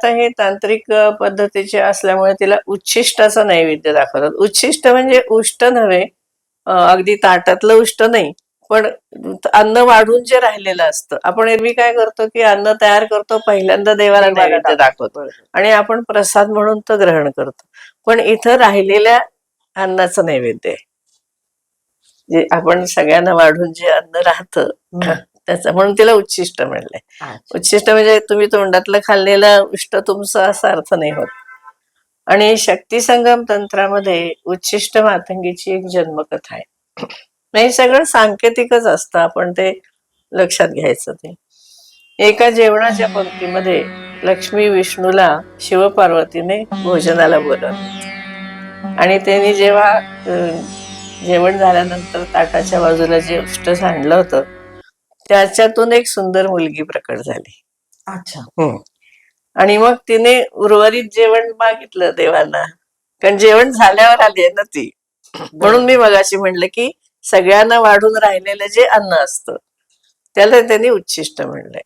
आता हे तांत्रिक पद्धतीचे असल्यामुळे तिला उच्छिष्टाचं नैवेद्य दाखवतात. उच्छिष्ट म्हणजे उष्ट नव्हे अगदी ताटातलं उष्ट नाही पण अन्न वाढून जे राहिलेलं असतं. आपण एरवी काय करतो की अन्न तयार करतो पहिल्यांदा देवाला नैवेद्य दाखवतो. दाखवतो. आणि आपण प्रसाद म्हणून तो ग्रहण करतो. पण इथं राहिलेल्या अन्नाचं नैवेद्य आहे. जे आपण सगळ्यांना वाढून जे अन्न राहतं त्याचं. म्हणून तिला उच्छिष्ट म्हणलंय अच्छा. उच्छिष्ट म्हणजे तुम्ही तोंडातलं खाल्लेलं उष्ट तुमचं असा अर्थ नाही होत. आणि शक्ती संगम तंत्रामध्ये उच्छिष्ट मातंगीची एक जन्मकथा आहे. नाही सगळं सांकेतिकच असतं. आपण ते लक्षात घ्यायचं ते. एका जेवणाच्या पंक्तीमध्ये लक्ष्मी विष्णूला शिवपार्वतीने भोजनाला बोलवलं. आणि त्यांनी जेव्हा जेवण झाल्यानंतर ताटाच्या बाजूला जे उष्ट सांडलं होतं त्याच्यातून एक सुंदर मुलगी प्रकट झाली. अच्छा. आणि मग तिने उर्वरित जेवण मागितलं देवांना. कारण जेवण झाल्यावर आली आहे ना ती. म्हणून मी मगाशी म्हणलं की सगळ्यांना वाढून राहिलेलं जे अन्न असतं त्याला त्यांनी उच्छिष्ट म्हणलंय.